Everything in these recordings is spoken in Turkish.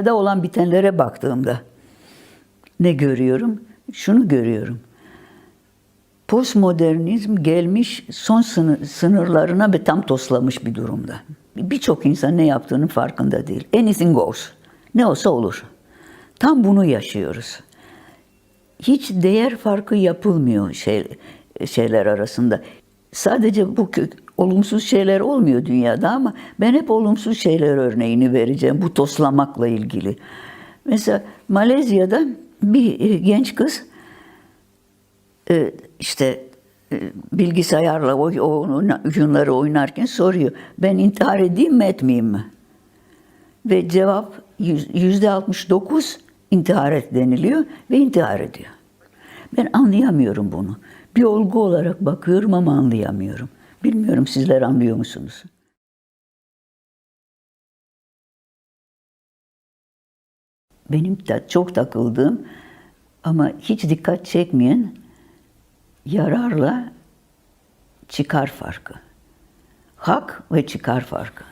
Dünyada olan bitenlere baktığımda ne görüyorum? Şunu görüyorum. Postmodernizm gelmiş son sını- sınırlarına ve tam toslamış bir durumda. Birçok insan ne yaptığının farkında değil. Anything goes. Ne olsa olur. Tam bunu yaşıyoruz. Hiç değer farkı yapılmıyor şey, şeyler arasında. Sadece bu olumsuz şeyler olmuyor dünyada ama ben hep olumsuz şeyler örneğini vereceğim bu toslamakla ilgili. Mesela Malezya'da bir e, genç kız e, işte e, bilgisayarla o, oyunları oynarken soruyor. Ben intihar edeyim mi etmeyeyim mi? Ve cevap yüz- yüzde 69 intihar et deniliyor ve intihar ediyor. Ben anlayamıyorum bunu. Bir olgu olarak bakıyorum ama anlayamıyorum. Bilmiyorum sizler anlıyor musunuz? Benim de çok takıldığım ama hiç dikkat çekmeyen yararla çıkar farkı. Hak ve çıkar farkı.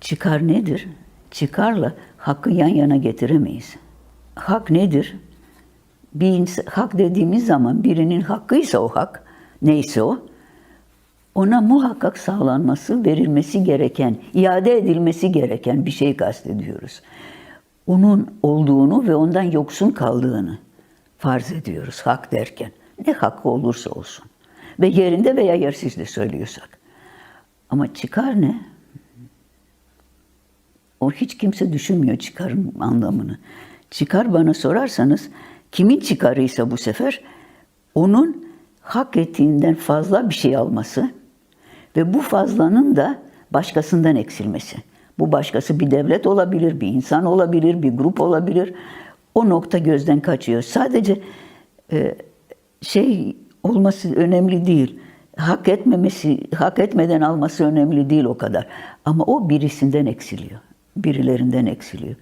Çıkar nedir? Çıkarla hakkı yan yana getiremeyiz. Hak nedir? Bir hak dediğimiz zaman birinin hakkıysa o hak, neyse o, ona muhakkak sağlanması, verilmesi gereken, iade edilmesi gereken bir şey kastediyoruz. Onun olduğunu ve ondan yoksun kaldığını farz ediyoruz hak derken. Ne hakkı olursa olsun. Ve yerinde veya yersiz de söylüyorsak. Ama çıkar ne? O hiç kimse düşünmüyor çıkarın anlamını. Çıkar bana sorarsanız kimin çıkarıysa bu sefer onun hak ettiğinden fazla bir şey alması ve bu fazlanın da başkasından eksilmesi. Bu başkası bir devlet olabilir, bir insan olabilir, bir grup olabilir. O nokta gözden kaçıyor. Sadece e, şey olması önemli değil. Hak etmemesi, hak etmeden alması önemli değil o kadar. Ama o birisinden eksiliyor. Birilerinden eksiliyor.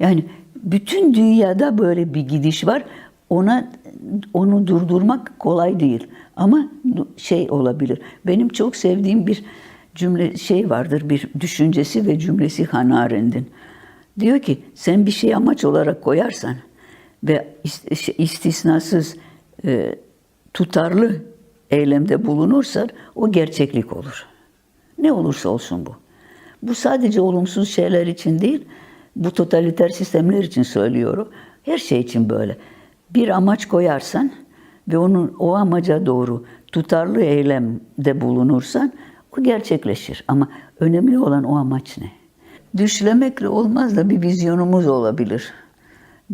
Yani bütün dünyada böyle bir gidiş var. Ona onu durdurmak kolay değil. Ama şey olabilir. Benim çok sevdiğim bir cümle şey vardır, bir düşüncesi ve cümlesi Hannah Arendt'in. Diyor ki sen bir şey amaç olarak koyarsan ve şey, istisnasız e, tutarlı eylemde bulunursan o gerçeklik olur. Ne olursa olsun bu. Bu sadece olumsuz şeyler için değil, bu totaliter sistemler için söylüyorum. Her şey için böyle. Bir amaç koyarsan ve onun o amaca doğru tutarlı eylemde bulunursan o gerçekleşir. Ama önemli olan o amaç ne? Düşlemekle olmaz da bir vizyonumuz olabilir.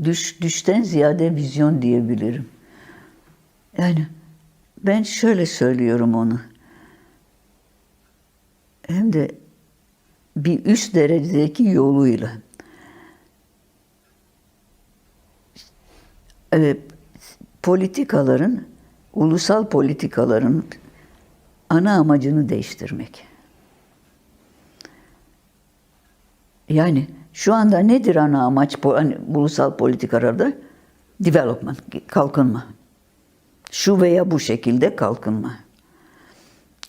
Düş, düşten ziyade vizyon diyebilirim. Yani ben şöyle söylüyorum onu. Hem de bir üst derecedeki yoluyla. Evet, politikaların, ulusal politikaların ana amacını değiştirmek. Yani şu anda nedir ana amaç hani, ulusal politikalarda? Development, kalkınma. Şu veya bu şekilde kalkınma.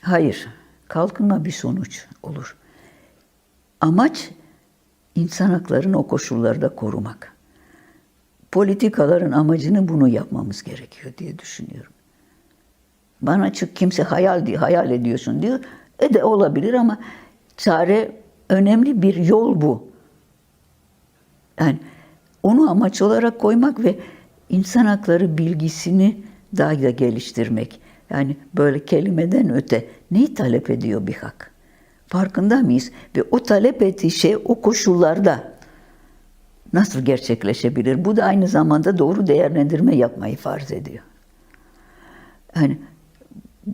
Hayır, kalkınma bir sonuç olur. Amaç insan haklarını o koşullarda korumak. Politikaların amacını bunu yapmamız gerekiyor diye düşünüyorum. Bana çık kimse hayal diye hayal ediyorsun diyor. E de olabilir ama çare önemli bir yol bu. Yani onu amaç olarak koymak ve insan hakları bilgisini daha da geliştirmek. Yani böyle kelimeden öte neyi talep ediyor bir hak? Farkında mıyız? Ve o talep ettiği şey o koşullarda nasıl gerçekleşebilir? Bu da aynı zamanda doğru değerlendirme yapmayı farz ediyor. Yani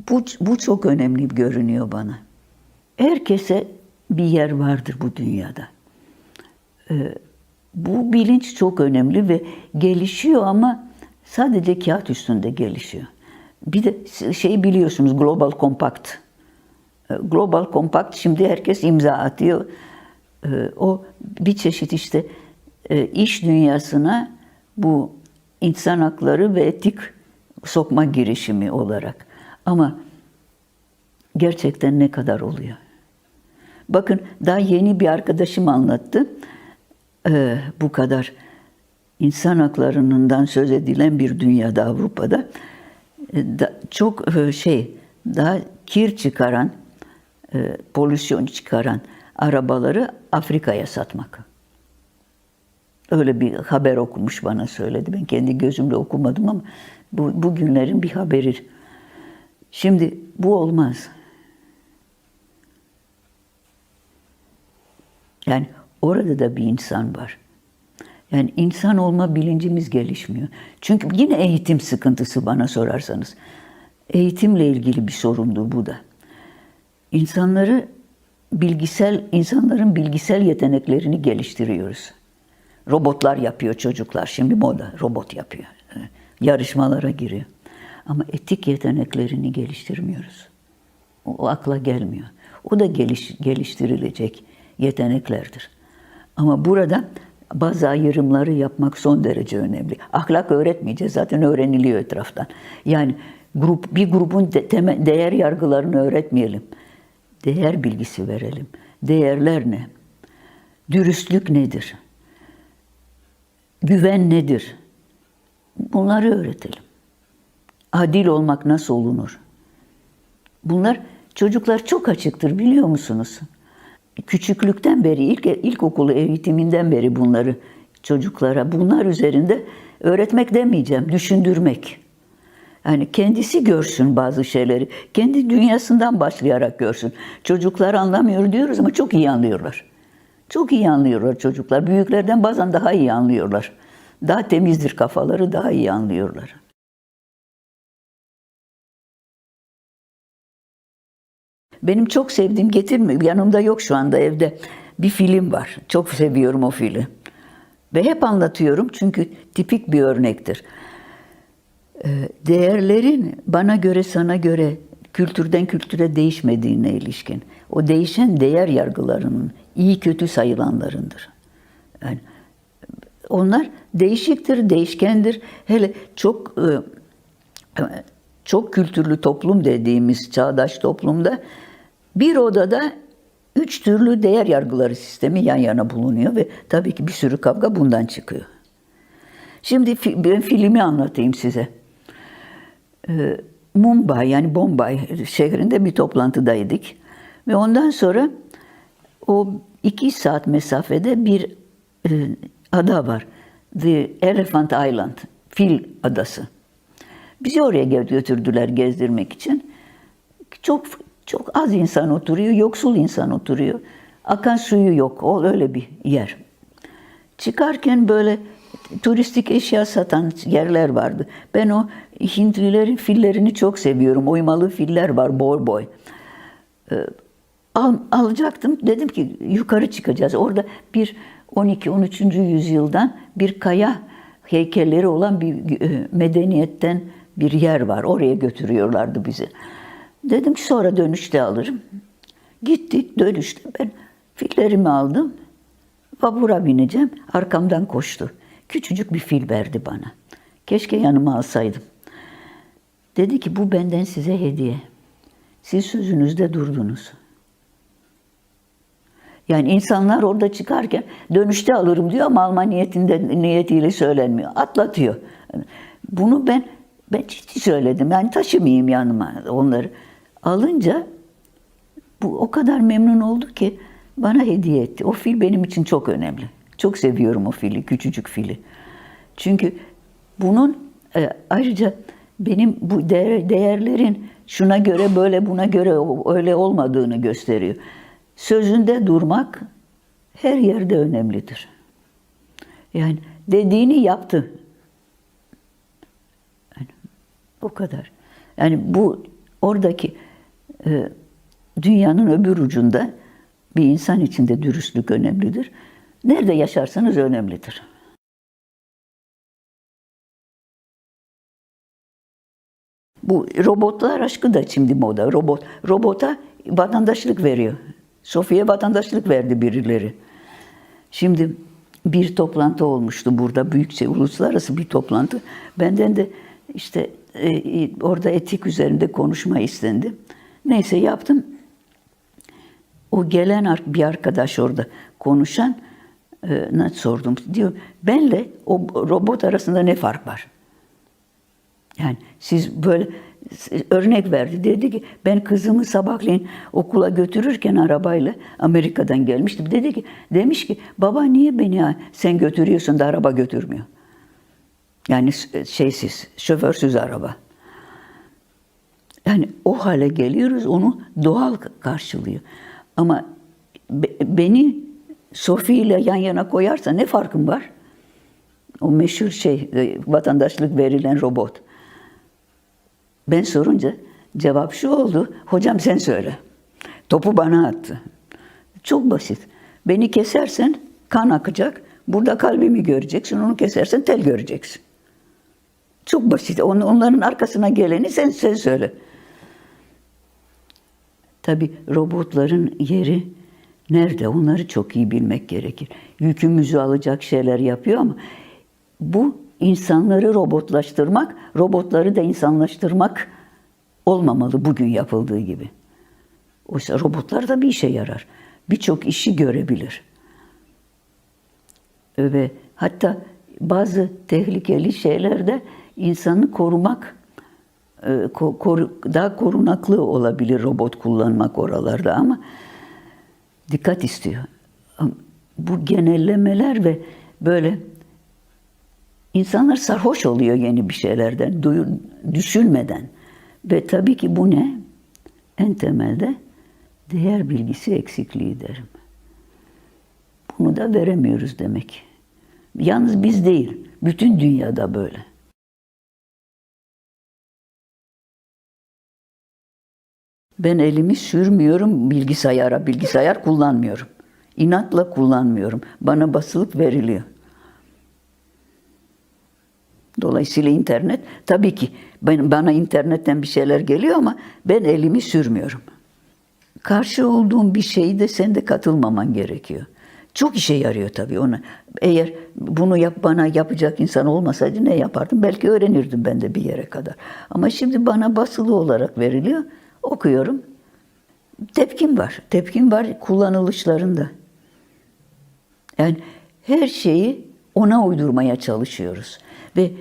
bu, bu çok önemli görünüyor bana. Herkese bir yer vardır bu dünyada. Ee, bu bilinç çok önemli ve gelişiyor ama sadece kağıt üstünde gelişiyor. Bir de şey biliyorsunuz Global Compact. Ee, Global Compact şimdi herkes imza atıyor. Ee, O bir çeşit işte iş dünyasına bu insan hakları ve etik sokma girişimi olarak. Ama gerçekten ne kadar oluyor? Bakın daha yeni bir arkadaşım anlattı. Ee, bu kadar insan haklarından söz edilen bir dünyada Avrupa'da e, da- çok e, şey daha kir çıkaran, e, polüsyon çıkaran arabaları Afrika'ya satmak. Öyle bir haber okumuş bana söyledi. Ben kendi gözümle okumadım ama bu bugünlerin bir haberi. Şimdi bu olmaz. Yani orada da bir insan var. Yani insan olma bilincimiz gelişmiyor. Çünkü yine eğitim sıkıntısı bana sorarsanız. Eğitimle ilgili bir sorundu bu da. İnsanları bilgisel insanların bilgisel yeteneklerini geliştiriyoruz. Robotlar yapıyor çocuklar. Şimdi moda robot yapıyor. Yarışmalara giriyor. Ama etik yeteneklerini geliştirmiyoruz. O akla gelmiyor. O da geliş, geliştirilecek yeteneklerdir. Ama burada bazı ayrımları yapmak son derece önemli. Ahlak öğretmeyeceğiz zaten öğreniliyor etraftan. Yani grup bir grubun de, temel, değer yargılarını öğretmeyelim. Değer bilgisi verelim. Değerler ne? Dürüstlük nedir? Güven nedir? Bunları öğretelim. Adil olmak nasıl olunur? Bunlar çocuklar çok açıktır biliyor musunuz? Küçüklükten beri, ilk ilkokulu eğitiminden beri bunları çocuklara bunlar üzerinde öğretmek demeyeceğim, düşündürmek. Yani kendisi görsün bazı şeyleri. Kendi dünyasından başlayarak görsün. Çocuklar anlamıyor diyoruz ama çok iyi anlıyorlar. Çok iyi anlıyorlar çocuklar. Büyüklerden bazen daha iyi anlıyorlar. Daha temizdir kafaları, daha iyi anlıyorlar. Benim çok sevdiğim getirme yanımda yok şu anda evde bir film var. Çok seviyorum o filmi. Ve hep anlatıyorum çünkü tipik bir örnektir. Ee, Değerlerin bana göre sana göre kültürden kültüre değişmediğine ilişkin. O değişen değer yargılarının iyi kötü sayılanlarındır. Yani onlar değişiktir, değişkendir. Hele çok e, çok kültürlü toplum dediğimiz çağdaş toplumda bir odada üç türlü değer yargıları sistemi yan yana bulunuyor ve tabii ki bir sürü kavga bundan çıkıyor. Şimdi ben filmi anlatayım size. Ee, Mumbai yani Bombay şehrinde bir toplantıdaydık ve ondan sonra o iki saat mesafede bir e, ada var. The Elephant Island, Fil Adası. Bizi oraya gö- götürdüler gezdirmek için. Çok çok az insan oturuyor, yoksul insan oturuyor. Akan suyu yok, o öyle bir yer. Çıkarken böyle turistik eşya satan yerler vardı. Ben o Hintlilerin fillerini çok seviyorum. Oymalı filler var, boy boy. Al, alacaktım. Dedim ki yukarı çıkacağız. Orada bir 12-13. yüzyıldan bir kaya heykelleri olan bir e, medeniyetten bir yer var. Oraya götürüyorlardı bizi. Dedim ki sonra dönüşte alırım. Gittik dönüşte ben fillerimi aldım. Vapura bineceğim. Arkamdan koştu. Küçücük bir fil verdi bana. Keşke yanıma alsaydım. Dedi ki bu benden size hediye. Siz sözünüzde durdunuz. Yani insanlar orada çıkarken dönüşte alırım diyor ama alma niyetinde niyetiyle söylenmiyor. Atlatıyor. Bunu ben ben ciddi söyledim. Yani taşımayayım yanıma onları. Alınca bu o kadar memnun oldu ki bana hediye etti. O fil benim için çok önemli. Çok seviyorum o fili, küçücük fili. Çünkü bunun e, ayrıca benim bu değer, değerlerin şuna göre böyle buna göre öyle olmadığını gösteriyor. Sözünde durmak her yerde önemlidir. Yani dediğini yaptı. Yani o kadar. Yani bu oradaki e, dünyanın öbür ucunda bir insan için de dürüstlük önemlidir. Nerede yaşarsanız önemlidir. Bu robotlar aşkı da şimdi moda. Robot robota vatandaşlık veriyor. Sofya'ya vatandaşlık verdi birileri. Şimdi bir toplantı olmuştu burada büyükçe uluslararası bir toplantı. Benden de işte e, orada etik üzerinde konuşma istendi. Neyse yaptım. O gelen bir arkadaş orada konuşan e, ne sordum diyor. Benle o robot arasında ne fark var? Yani siz böyle örnek verdi. Dedi ki ben kızımı sabahleyin okula götürürken arabayla Amerika'dan gelmiştim. Dedi ki demiş ki baba niye beni sen götürüyorsun da araba götürmüyor? Yani şeysiz, şoförsüz araba. Yani o hale geliyoruz, onu doğal karşılıyor. Ama be- beni Sophie ile yan yana koyarsa ne farkım var? O meşhur şey, e, vatandaşlık verilen robot. Ben sorunca cevap şu oldu, hocam sen söyle. Topu bana attı. Çok basit. Beni kesersen kan akacak, burada kalbimi göreceksin, onu kesersen tel göreceksin. Çok basit. On- Onların arkasına geleni sen, sen söyle. Tabi robotların yeri nerede? Onları çok iyi bilmek gerekir. Yükümüzü alacak şeyler yapıyor ama bu insanları robotlaştırmak, robotları da insanlaştırmak olmamalı bugün yapıldığı gibi. Oysa robotlar da bir işe yarar. Birçok işi görebilir. Ve hatta bazı tehlikeli şeylerde insanı korumak e, daha korunaklı olabilir robot kullanmak oralarda ama dikkat istiyor. Bu genellemeler ve böyle insanlar sarhoş oluyor yeni bir şeylerden, duyu- düşünmeden. Ve tabii ki bu ne? En temelde değer bilgisi eksikliği derim. Bunu da veremiyoruz demek. Yalnız biz değil, bütün dünyada böyle. Ben elimi sürmüyorum bilgisayara, bilgisayar kullanmıyorum. İnatla kullanmıyorum. Bana basılıp veriliyor. Dolayısıyla internet tabii ki ben, bana internetten bir şeyler geliyor ama ben elimi sürmüyorum. Karşı olduğum bir şeyi de sen de katılmaman gerekiyor. Çok işe yarıyor tabii ona. Eğer bunu yap bana yapacak insan olmasaydı ne yapardım? Belki öğrenirdim ben de bir yere kadar. Ama şimdi bana basılı olarak veriliyor. Okuyorum. Tepkim var. Tepkim var kullanılışlarında. Yani her şeyi ona uydurmaya çalışıyoruz. Ve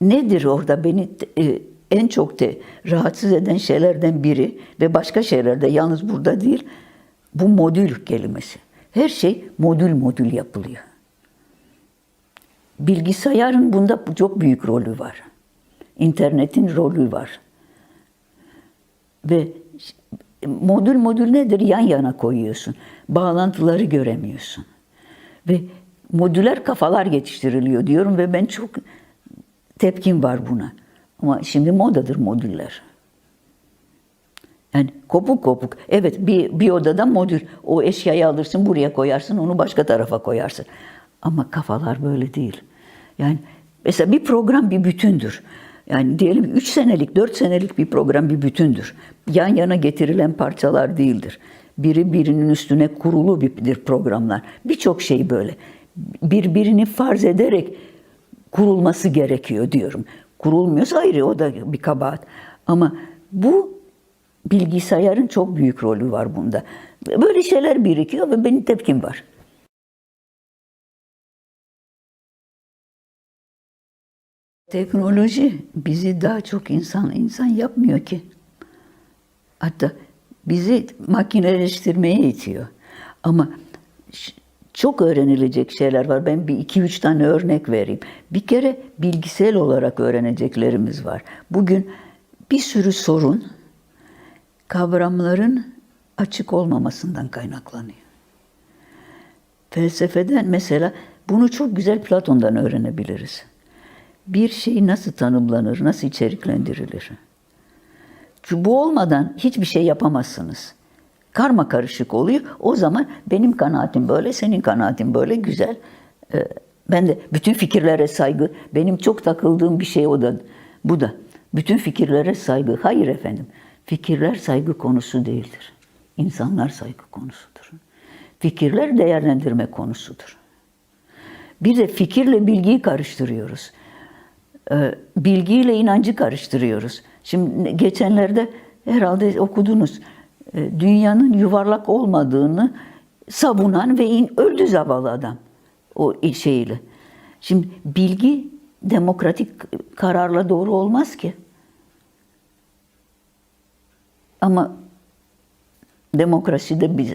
nedir orada beni e, en çok de rahatsız eden şeylerden biri ve başka şeylerde yalnız burada değil bu modül kelimesi. Her şey modül modül yapılıyor. Bilgisayarın bunda çok büyük rolü var. İnternetin rolü var. Ve modül modül nedir? Yan yana koyuyorsun. Bağlantıları göremiyorsun. Ve modüler kafalar yetiştiriliyor diyorum ve ben çok tepkim var buna. Ama şimdi modadır modüller. Yani kopuk kopuk. Evet bir, bir odada modül. O eşyayı alırsın buraya koyarsın onu başka tarafa koyarsın. Ama kafalar böyle değil. Yani mesela bir program bir bütündür. Yani diyelim 3 senelik, 4 senelik bir program bir bütündür. Yan yana getirilen parçalar değildir. Biri birinin üstüne kurulu bir programlar. Birçok şey böyle. Birbirini farz ederek kurulması gerekiyor diyorum. Kurulmuyorsa ayrı o da bir kabahat. Ama bu bilgisayarın çok büyük rolü var bunda. Böyle şeyler birikiyor ve benim tepkim var. Teknoloji bizi daha çok insan insan yapmıyor ki. Hatta bizi makineleştirmeye itiyor. Ama çok öğrenilecek şeyler var. Ben bir iki üç tane örnek vereyim. Bir kere bilgisel olarak öğreneceklerimiz var. Bugün bir sürü sorun kavramların açık olmamasından kaynaklanıyor. Felsefeden mesela bunu çok güzel Platon'dan öğrenebiliriz. Bir şey nasıl tanımlanır, nasıl içeriklendirilir? Çünkü bu olmadan hiçbir şey yapamazsınız. Karma karışık oluyor. O zaman benim kanaatim böyle, senin kanaatin böyle güzel. Ee, ben de bütün fikirlere saygı, benim çok takıldığım bir şey o da, bu da. Bütün fikirlere saygı. Hayır efendim, fikirler saygı konusu değildir. İnsanlar saygı konusudur. Fikirler değerlendirme konusudur. Bir de fikirle bilgiyi karıştırıyoruz. Ee, bilgiyle inancı karıştırıyoruz. Şimdi geçenlerde herhalde okudunuz. Ee, Dünyanın yuvarlak olmadığını savunan ve in, öldü zavallı adam o şeyiyle. Şimdi bilgi demokratik kararla doğru olmaz ki. Ama demokrasi de biz,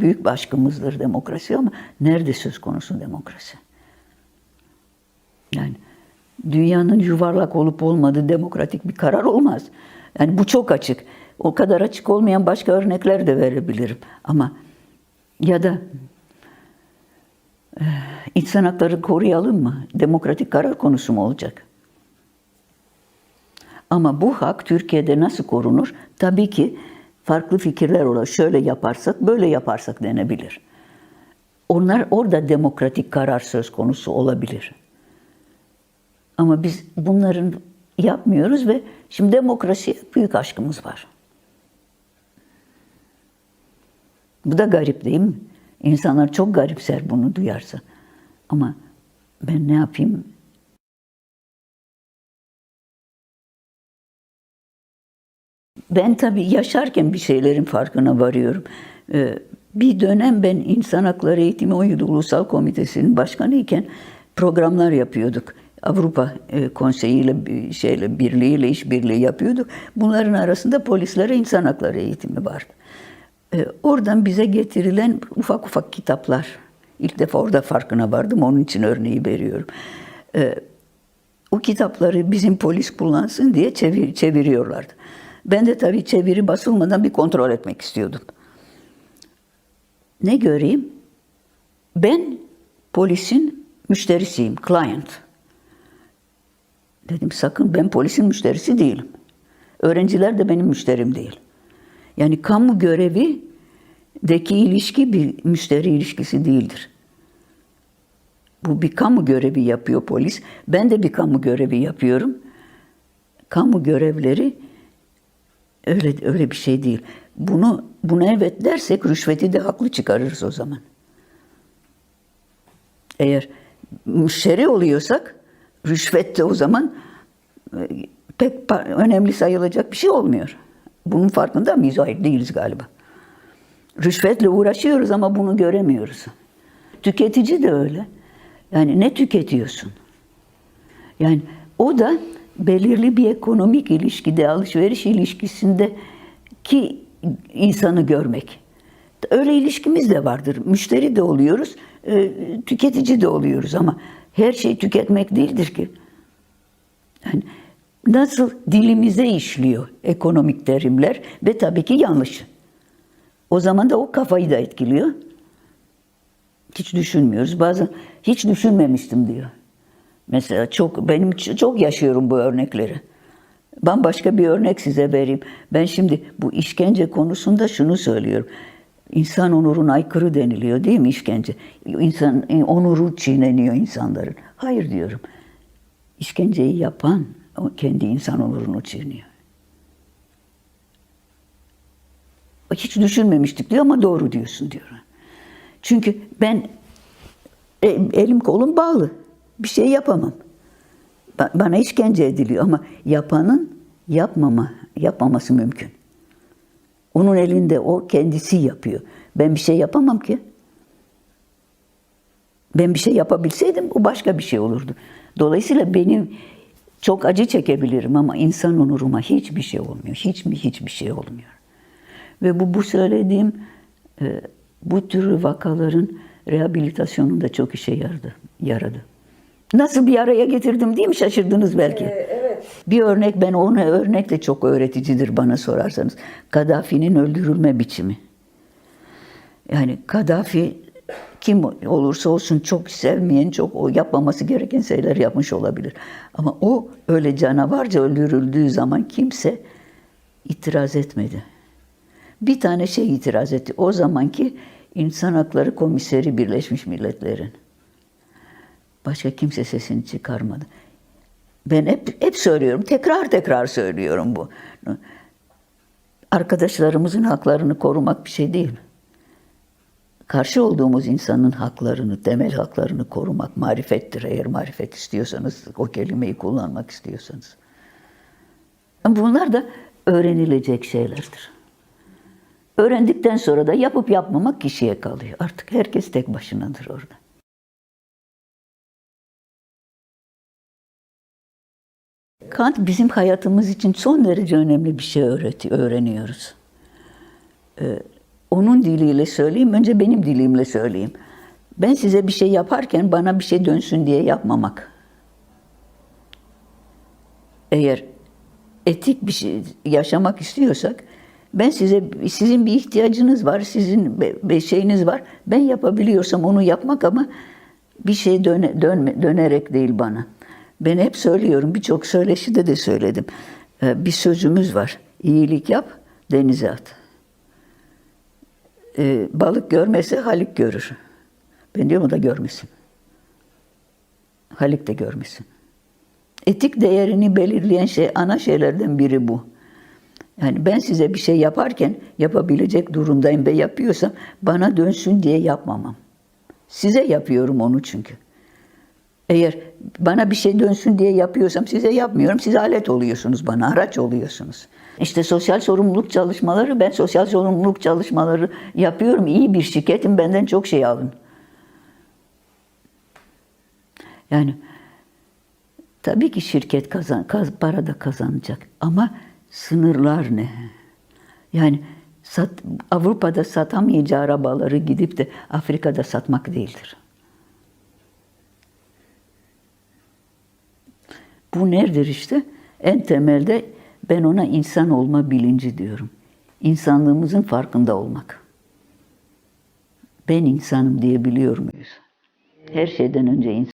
büyük aşkımızdır demokrasi ama nerede söz konusu demokrasi? Yani dünyanın yuvarlak olup olmadığı demokratik bir karar olmaz. Yani bu çok açık. O kadar açık olmayan başka örnekler de verebilirim. Ama ya da eh, insan hakları koruyalım mı? Demokratik karar konusu mu olacak? Ama bu hak Türkiye'de nasıl korunur? Tabii ki farklı fikirler olur. Şöyle yaparsak, böyle yaparsak denebilir. Onlar orada demokratik karar söz konusu olabilir. Ama biz bunların yapmıyoruz ve şimdi demokrasiye büyük aşkımız var. Bu da garip değil mi? İnsanlar çok garipser bunu duyarsa. Ama ben ne yapayım? Ben tabii yaşarken bir şeylerin farkına varıyorum. Ee, Bir dönem ben İnsan Hakları Eğitimi 17 Ulusal Komitesi'nin başkanıyken programlar yapıyorduk. Avrupa e, Konseyi ile şeyle birliğiyle işbirliği yapıyorduk. Bunların arasında polislere insan hakları eğitimi vardı. Ee, Oradan bize getirilen ufak ufak kitaplar. İlk defa orada farkına vardım. Onun için örneği veriyorum. Ee, o kitapları bizim polis kullansın diye çevir, çeviriyorlardı. Ben de tabii çeviri basılmadan bir kontrol etmek istiyordum. Ne göreyim? Ben polisin müşterisiyim, client. Dedim sakın ben polisin müşterisi değilim. Öğrenciler de benim müşterim değil. Yani kamu görevi deki ilişki bir müşteri ilişkisi değildir. Bu bir kamu görevi yapıyor polis. Ben de bir kamu görevi yapıyorum. Kamu görevleri öyle öyle bir şey değil. Bunu buna evet dersek rüşveti de haklı çıkarırız o zaman. Eğer müşteri oluyorsak rüşvet de o zaman e, pek önemli sayılacak bir şey olmuyor. Bunun farkında mıyız? Hayır değiliz galiba. Rüşvetle uğraşıyoruz ama bunu göremiyoruz. Tüketici de öyle. Yani ne tüketiyorsun? Yani o da belirli bir ekonomik ilişkide, alışveriş ilişkisinde ki insanı görmek. Öyle ilişkimiz de vardır. Müşteri de oluyoruz, e, tüketici de oluyoruz ama her şey tüketmek değildir ki. Yani nasıl dilimize işliyor ekonomik terimler ve tabii ki yanlış. O zaman da o kafayı da etkiliyor. Hiç düşünmüyoruz. Bazen hiç düşünmemiştim diyor. Mesela çok benim çok yaşıyorum bu örnekleri. Bambaşka bir örnek size vereyim. Ben şimdi bu işkence konusunda şunu söylüyorum. İnsan onuruna aykırı deniliyor değil mi işkence? İnsan e, onuru çiğneniyor insanların. Hayır diyorum. İşkenceyi yapan kendi insan onurunu çiğniyor. Hiç düşünmemiştik diyor ama doğru diyorsun diyor. Çünkü ben e, elim kolum bağlı. Bir şey yapamam. Ba- Bana işkence ediliyor ama yapanın yapmama, yapmaması mümkün. Onun elinde o kendisi yapıyor. Ben bir şey yapamam ki. Ben bir şey yapabilseydim o başka bir şey olurdu. Dolayısıyla benim çok acı çekebilirim ama insan onuruma hiçbir şey olmuyor. Hiç mi hiçbir şey olmuyor. Ve bu bu söylediğim e, bu tür vakaların rehabilitasyonunda çok işe yaradı. yaradı. Nasıl bir araya getirdim değil mi? Şaşırdınız belki. evet. Bir örnek ben ona örnek de çok öğreticidir bana sorarsanız. Kaddafi'nin öldürülme biçimi. Yani Kaddafi kim olursa olsun çok sevmeyen, çok o yapmaması gereken şeyler yapmış olabilir. Ama o öyle canavarca öldürüldüğü zaman kimse itiraz etmedi. Bir tane şey itiraz etti. O zamanki İnsan Hakları Komiseri Birleşmiş Milletler'in. Başka kimse sesini çıkarmadı. Ben hep hep söylüyorum, tekrar tekrar söylüyorum bu. Arkadaşlarımızın haklarını korumak bir şey değil. Karşı olduğumuz insanın haklarını, temel haklarını korumak marifettir. Eğer marifet istiyorsanız, o kelimeyi kullanmak istiyorsanız. Bunlar da öğrenilecek şeylerdir. Öğrendikten sonra da yapıp yapmamak kişiye kalıyor. Artık herkes tek başınadır orada. Kant bizim hayatımız için son derece önemli bir şey öğretiyor, öğreniyoruz. Ee, onun diliyle söyleyeyim, önce benim dilimle söyleyeyim. Ben size bir şey yaparken bana bir şey dönsün diye yapmamak. Eğer etik bir şey yaşamak istiyorsak ben size sizin bir ihtiyacınız var, sizin bir şeyiniz var. Ben yapabiliyorsam onu yapmak ama bir şey döne, dönme, dönerek değil bana. Ben hep söylüyorum, birçok söyleşide de söyledim. Ee, Bir sözümüz var. İyilik yap, denize at. Ee, balık görmese Halik görür. Ben diyorum o da görmesin. Halik de görmesin. Etik değerini belirleyen şey ana şeylerden biri bu. Yani ben size bir şey yaparken yapabilecek durumdayım ve yapıyorsam bana dönsün diye yapmamam. Size yapıyorum onu çünkü. Eğer bana bir şey dönsün diye yapıyorsam size yapmıyorum. Siz alet oluyorsunuz bana, araç oluyorsunuz. İşte sosyal sorumluluk çalışmaları, ben sosyal sorumluluk çalışmaları yapıyorum. İyi bir şirketim, benden çok şey alın. Yani tabii ki şirket kazan, kaz, para da kazanacak ama sınırlar ne? Yani sat, Avrupa'da satamayacağı arabaları gidip de Afrika'da satmak değildir. Bu nedir işte? En temelde ben ona insan olma bilinci diyorum. İnsanlığımızın farkında olmak. Ben insanım diyebiliyor muyuz? Her şeyden önce insan.